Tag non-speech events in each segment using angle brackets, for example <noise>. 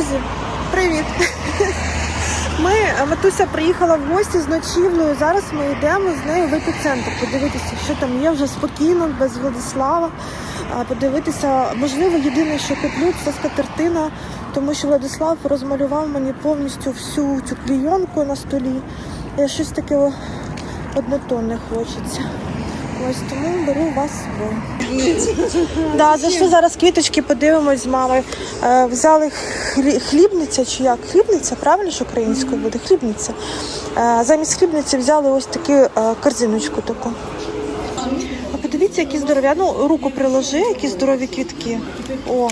Друзі, привіт! <laughs> Ми Матуся приїхала в гості з ночівлею. Зараз ми йдемо з нею в епіцентр подивитися, що там є вже спокійно, без Владислава. Подивитися, можливо, єдине, що куплю, це скатертина, тому що Владислав розмалював мені повністю всю цю клійонку на столі. Я щось таке однотонне хочеться. Ось тому беру вас собою. Да, зайшли зараз квіточки, подивимось з мамою. Е, взяли хлібниця чи як? Хлібниця, правильно ж українською буде? Хлібниця. Е, замість хлібниці взяли ось таку е, корзиночку таку. А подивіться, які здорові. Ну, руку приложи, які здорові квітки. О,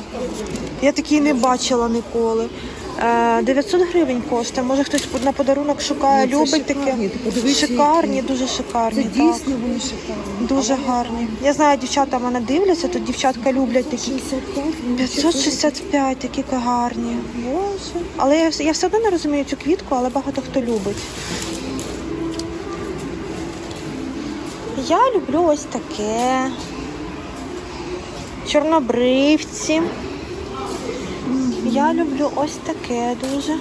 я такі не бачила ніколи. Е, 900 гривень коштує. Може хтось на подарунок шукає, Ну, це любить шикарні. таке. Ти подивись, Шикарні, які. дуже шикарні. Це так. дійсно вони шикарні. Дуже гарні. Я знаю, дівчата мене дивляться, тут дівчатка люблять такі. 65, вони 565 такі гарні. Боже. Але я, вс- я все одно не розумію цю квітку, але багато хто любить. Я люблю ось таке. Чорнобривці. Я люблю ось таке дуже.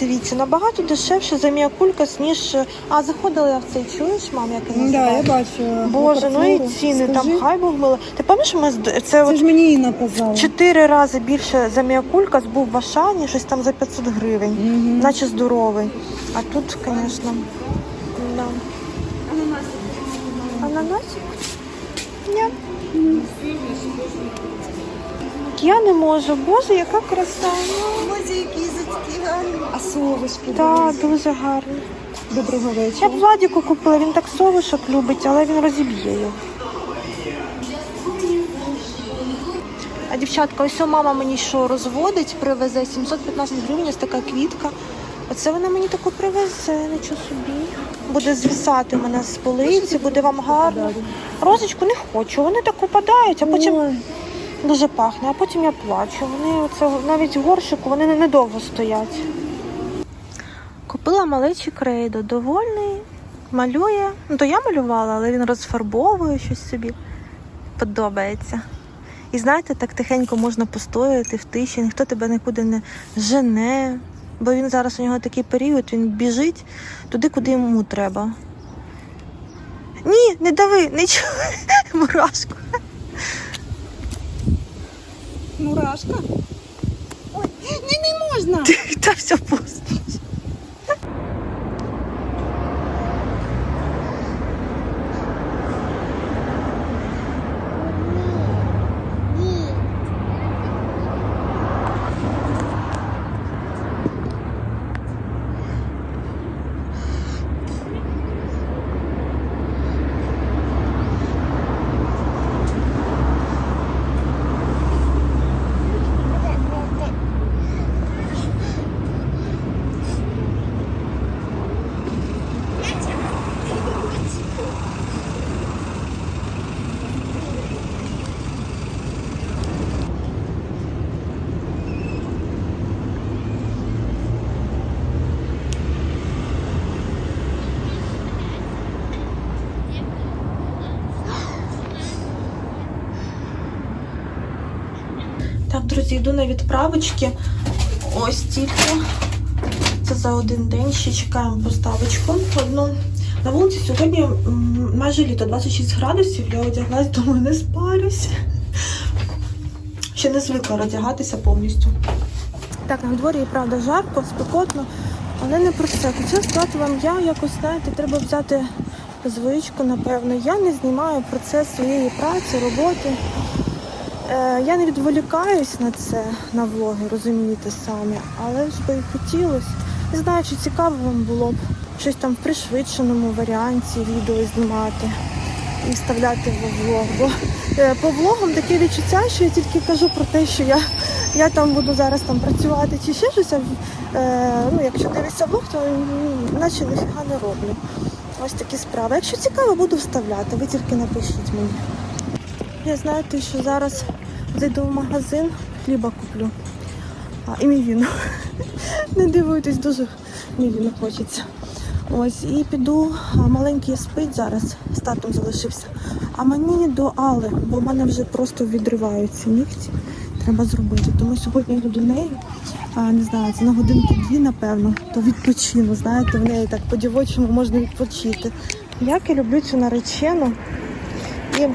Дивіться, набагато дешевше за міакулькас, ніж. А, заходила я в цей, чуєш, мам, як він Ну, да, я бачу. Боже, ну і ціни там хай Бог мили. Ти пам'ятаєш, ми з- це Це от ж мені Інна казала. чотири рази більше за міакулькас був в Ашані, щось там за 500 гривень, Мгм. наче здоровий. А тут, звісно, да. Ананасик? Ні. Я не можу. Боже, яка краса. Боже, які зацькі гарні. А совушки. Так, дуже гарно. Доброго Я б. Владіку купила, він так совушок любить, але він розіб'є його. А дівчатка, ось о, мама мені що розводить, привезе 715 гривень, ось така квітка. Оце вона мені таку привезе, нічого собі. Буде звісати мене з полиці, буде вам гарно. Розочку не хочу, вони так упадають, а потім дуже пахне, а потім я плачу. Вони оце навіть в горщику вони недовго стоять. Купила малечий крейдо, довольний, малює. Ну, то я малювала, але він розфарбовує щось собі. Подобається. І знаєте, так тихенько можна постояти в тиші, ніхто тебе нікуди не жене. Бо він зараз у нього такий період, він біжить туди, куди йому треба. Ні, не дави, не чуй <laughs> мурашку. Мурашка. Ой, не, не можна. <laughs> Та все пусто. Так, йду на відправочки. Ось тільки. Це за один день. Ще чекаємо поставочку одну. На вулиці сьогодні майже літо, 26 градусів. Я одяглась, думаю, не спарюсь. Ще не звикла роздягатися повністю. Так, на дворі і правда жарко, спекотно, але не про це. Хотіла сказати вам, я якось, знаєте, треба взяти звичку, напевно. Я не знімаю процес своєї праці, роботи. Е, я не відволікаюсь на це, на влоги, розумієте самі, але ж би і хотілося. Не знаю, чи цікаво вам було б щось там в пришвидшеному варіанті відео знімати і вставляти в влог. Бо е, по влогам таке відчуття, що я тільки кажу про те, що я, я там буду зараз там працювати чи ще щось. Е, ну, якщо дивишся влог, то наче ніфіга не роблю. Ось такі справи. Якщо цікаво, буду вставляти, ви тільки напишіть мені. Я знаю, те, що зараз зайду в магазин, хліба куплю. А, і мівіну. <laughs> Не дивуйтесь, дуже мівіну хочеться. Ось, і піду, маленький спить зараз, з татом залишився. А мені до Али, бо в мене вже просто відриваються нігті. треба зробити. Тому сьогодні йду до неї. А, не знаю, це на годинки дві, напевно, то відпочину. Знаєте, в неї так по-дівочому можна відпочити. Як я люблю цю наречену. І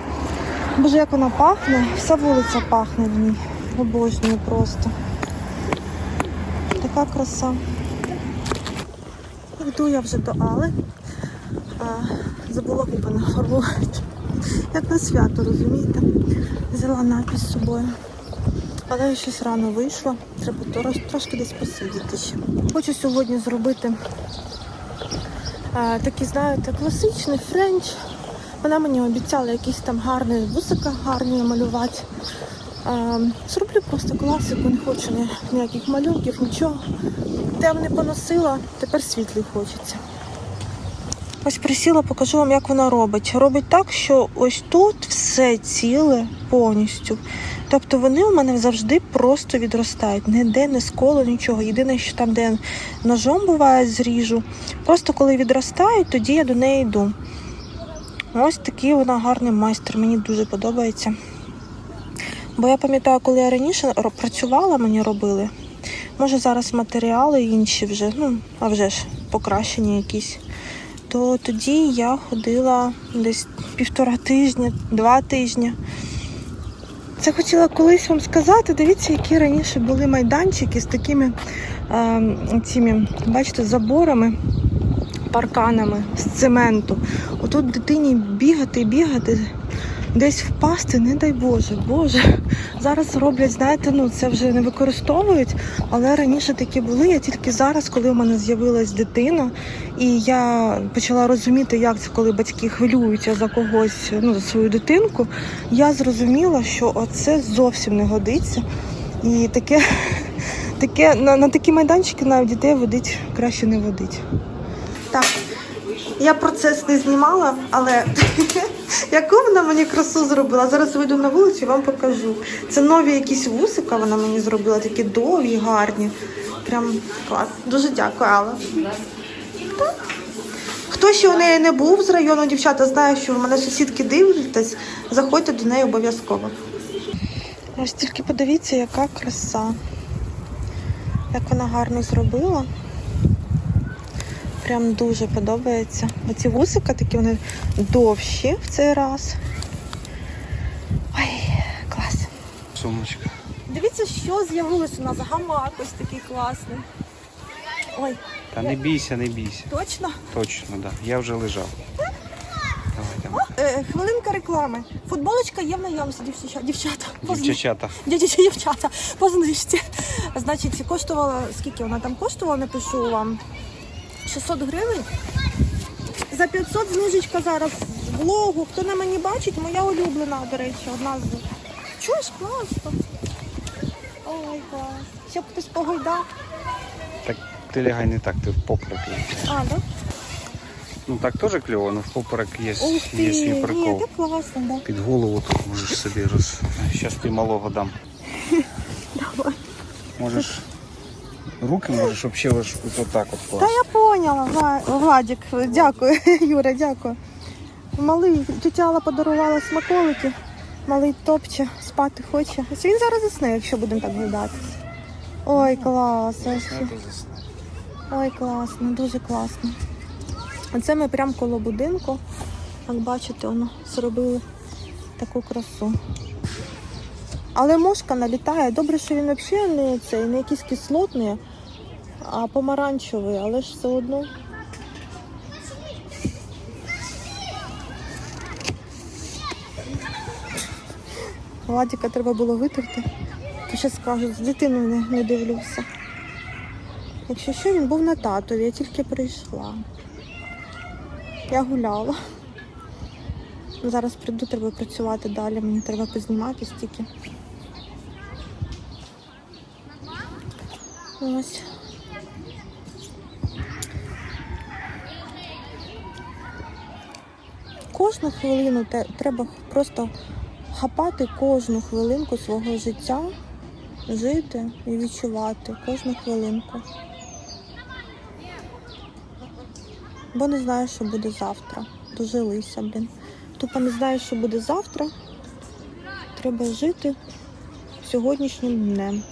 боже, як вона пахне, вся вулиця пахне в ній. Обожнюю просто. Така краса. Йду я вже до Али. А, забула губи нафарбувати. Як на свято, розумієте? Взяла напис з собою. Але я щось рано вийшла. Треба трош- трошки десь посидіти ще. Хочу сьогодні зробити е, такий, знаєте, класичний френч. Вона мені обіцяла якісь там гарні вусика, гарні малювати. Зроблю просто класику, не хочу ні- ніяких малюнків, нічого. Темний поносила, тепер світлий хочеться. Ось присіла, покажу вам, як вона робить. Робить так, що ось тут все ціле повністю. Тобто вони у мене завжди просто відростають. Ніде не сколо, нічого. Єдине, що там, де ножом буває, зріжу. Просто коли відростають, тоді я до неї йду. Ось такий вона гарний майстер, мені дуже подобається. Бо я пам'ятаю, коли я раніше працювала, мені робили. Може зараз матеріали інші вже, ну, а вже ж покращені якісь то тоді я ходила десь півтора тижня, два тижні. Це хотіла колись вам сказати. Дивіться, які раніше були майданчики з такими е, цими, бачите, заборами, парканами з цементу. Отут дитині бігати, бігати, десь впасти, не дай Боже, Боже. Зараз роблять, знаєте, ну це вже не використовують, але раніше такі були. Я тільки зараз, коли у мене з'явилась дитина, і я почала розуміти, як це, коли батьки хвилюються за когось, ну за свою дитинку. Я зрозуміла, що оце зовсім не годиться. І таке, таке на, на такі майданчики навіть дітей водить краще не водить. Так, я процес не знімала, але <laughs> яку вона мені красу зробила. Зараз вийду на вулицю і вам покажу. Це нові якісь вусика вона мені зробила, такі довгі, гарні. Прям клас. Дуже дякую, Алла. Так. Хто ще у неї не був з району, дівчата, знає, що в мене сусідки дивитесь, заходьте до неї обов'язково. Ось тільки подивіться, яка краса. Як вона гарно зробила. Прям дуже подобається. Оці вусика такі вони довші в цей раз. Ой, клас. Сумочка. Дивіться, що з'явилось у нас. Гамак ось такий класний. Ой, Та не бійся, не бійся. точно? Точно, да. Я вже лежав. Давай. Е, хвилинка реклами. Футболочка є в наявності, дівчата. Дівчата. Дівчата. Дівчата, дівчата, по знижці. Значить, коштувала, скільки вона там коштувала, напишу вам. 600 гривень. За 500 знижечка зараз в влогу. Хто на мені бачить, моя улюблена, до речі, одна з. Чуєш, класно. Ой, клас. Щоб хтось погойдав. Так ти лягай не так, ти в поперек. А, да? Ну так теж кльово, але в поперек є, Ух ти, є свій ні, прикол. так класно, да. Під голову тут можеш собі роз. Щас ти малого дам. <laughs> Давай. Можеш. Руки можеш взагалі ось отак от Та класти. я поняла, Владик, дякую, <laughs> Юра, дякую. Малий, тетя Алла подарувала смаколики. Малий топче, спати хоче. Ось Він зараз засне, якщо будемо так глядати. Ой, клас. ось. Це засне. Ой, класно, дуже класно. Оце ми прямо коло будинку. Як бачите, воно зробили таку красу. Але мошка налітає. Добре, що він взагалі не цей, не якийсь кислотний, а помаранчевий, але ж все одно. Владіка треба було витерти. То ще скажуть, з дитиною не, не дивлюся. Якщо що, він був на татові, я тільки прийшла. Я гуляла. Зараз прийду, треба працювати далі, мені треба познімати стільки. Ось. Кожну хвилину треба просто хапати кожну хвилинку свого життя, жити і відчувати кожну хвилинку. Бо не знаю, що буде завтра. Дожилися, блін. Тупо не знаю, що буде завтра. Треба жити сьогоднішнім днем.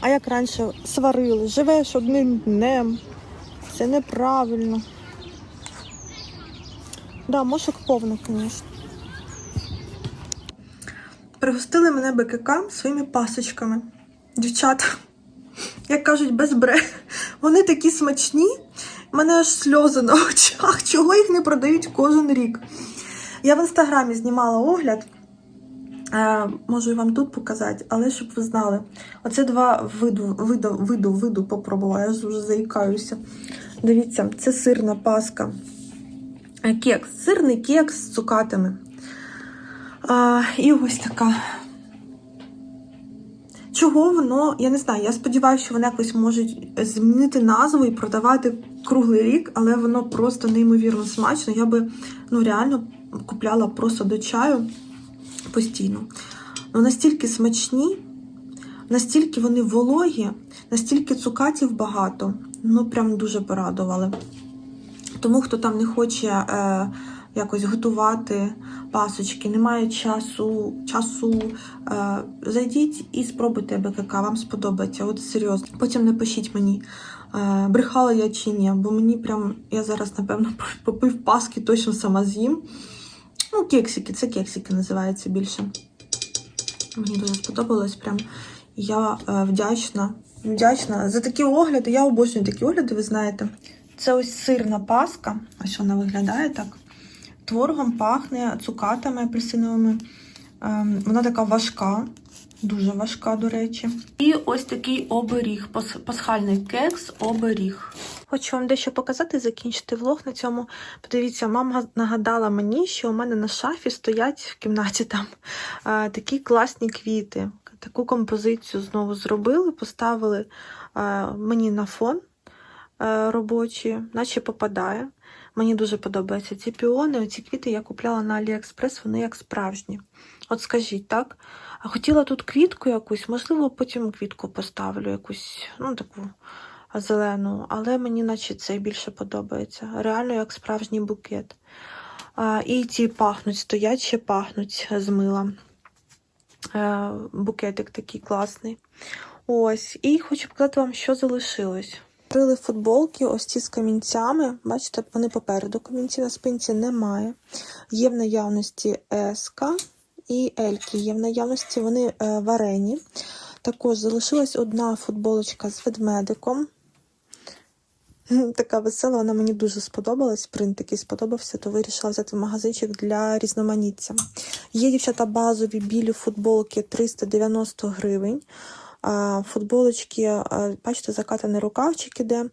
А як раніше сварили, живеш одним днем. Це неправильно. Да, мошок повно, звісно. Пригостили мене БКК своїми пасочками. Дівчата, як кажуть, без бре. Вони такі смачні. У мене аж сльози на очах. Чого їх не продають кожен рік? Я в інстаграмі знімала огляд. Е, можу і вам тут показати, але щоб ви знали. Оце два виду, виду, виду, виду попробувала, я вже заїкаюся. Дивіться, це сирна паска. Е, Кекс, сирний кекс з цукатами. А, і ось така. Чого воно, я не знаю, я сподіваюся, що вони якось можуть змінити назву і продавати круглий рік, але воно просто неймовірно смачно. Я би ну, реально купляла просто до чаю постійно. Ну, настільки смачні, настільки вони вологі, настільки цукатів багато. Ну, прям дуже порадували. Тому, хто там не хоче е, якось готувати пасочки, немає часу, часу е, зайдіть і спробуйте БКК, вам сподобається. От серйозно. Потім напишіть мені, е, брехала я чи ні, бо мені прям, я зараз, напевно, <laughs> попив паски, точно сама з'їм. Ну, кексики, це кексики називається більше. Мені дуже сподобалось прям. Я е, вдячна, вдячна за такі огляди. Я обожнюю такі огляди, ви знаєте. Це ось сирна паска. Ось вона виглядає так. Творогом пахне цукатами апельсиновими. Ем, вона така важка, дуже важка, до речі. І ось такий оберіг, пас- пасхальний кекс, оберіг. Хочу вам дещо показати, закінчити влог на цьому. Подивіться, мама нагадала мені, що у мене на шафі стоять в кімнаті там е, такі класні квіти. Таку композицію знову зробили, поставили е, мені на фон е, робочий, наче попадає. Мені дуже подобаються ці піони. Оці квіти я купляла на Аліекспрес, вони як справжні. От скажіть, так? Хотіла тут квітку якусь, можливо, потім квітку поставлю, якусь, ну, таку зелену, але мені наче цей більше подобається. Реально як справжній букет. А, і ті пахнуть, стоять ще пахнуть з мила. Е, букетик такий класний. Ось. І хочу показати вам, що залишилось. Крили футболки, ось ці з камінцями. Бачите, вони попереду камінці на спинці немає. Є в наявності СК і Ельки. Є в наявності вони е, варені. Також залишилась одна футболочка з ведмедиком. Така весела, вона мені дуже сподобалась. Принт такий сподобався, то вирішила взяти магазинчик для різноманіття. Є дівчата базові білі футболки 390 гривень. Футболочки, бачите, закатаний рукавчик іде.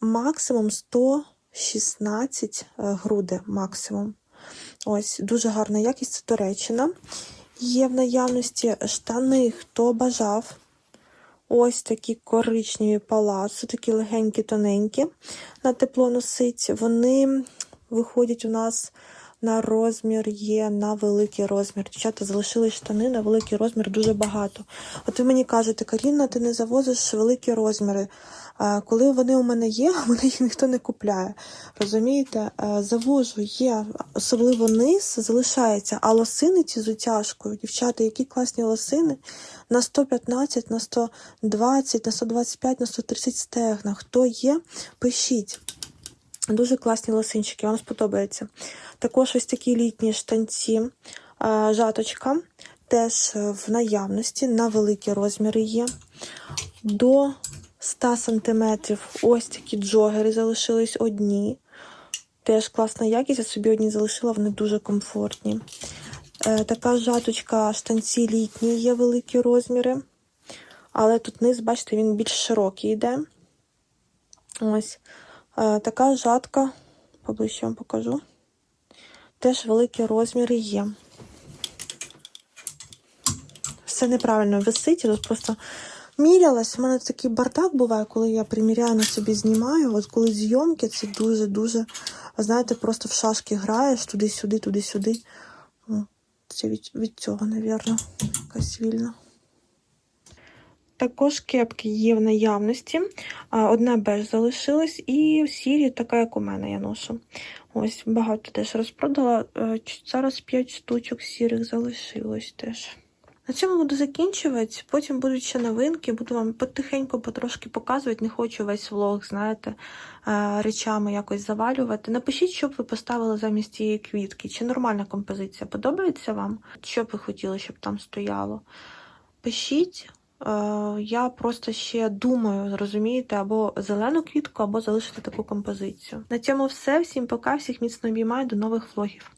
Максимум 116 е, груди. Максимум. Ось, дуже гарна якість, це Туреччина. Є в наявності штани, хто бажав. Ось такі коричневі палаци, такі легенькі, тоненькі, на тепло носить. Вони виходять у нас на розмір, є на великий розмір. Дівчата залишили штани на великий розмір дуже багато. От ви мені кажете, Каріна, ти не завозиш великі розміри. Коли вони у мене є, <laughs> мене їх ніхто не купляє. Розумієте, завожу є, особливо низ залишається, а лосини ці з утяжкою. Дівчата, які класні лосини на 115, на 120, на 125, на 130 стегна. Хто є, пишіть. Дуже класні лосинчики, вам сподобається. Також ось такі літні штанці, жаточка, теж в наявності, на великі розміри є. До 100 см ось такі джогери залишились одні. Теж класна якість, я собі одні залишила, вони дуже комфортні. Е, така жаточка, штанці літні, є великі розміри. Але тут низ, бачите, він більш широкий йде. Ось. Е, така жатка, поближче вам покажу. Теж великі розміри є. Все неправильно висить, я тут просто мірялась. У мене такий бардак буває, коли я приміряю на собі знімаю. От коли зйомки, це дуже-дуже, знаєте, просто в шашки граєш туди-сюди, туди-сюди. Це від, від цього, напевно, якась вільна. Також кепки є в наявності. Одна беж залишилась, і сірі, така, як у мене, я ношу. Ось багато теж розпродала. Е, Зараз 5 штучок сірих залишилось теж. На цьому буду закінчувати. Потім будуть ще новинки. Буду вам потихеньку потрошки показувати. Не хочу весь влог, знаєте, е, речами якось завалювати. Напишіть, що б ви поставили замість цієї квітки. Чи нормальна композиція? Подобається вам? Що б ви хотіли, щоб там стояло? Пишіть. Е, Я просто ще думаю, розумієте, або зелену квітку, або залишити таку композицію. На цьому все. Всім пока, всіх міцно обіймаю, до нових влогів.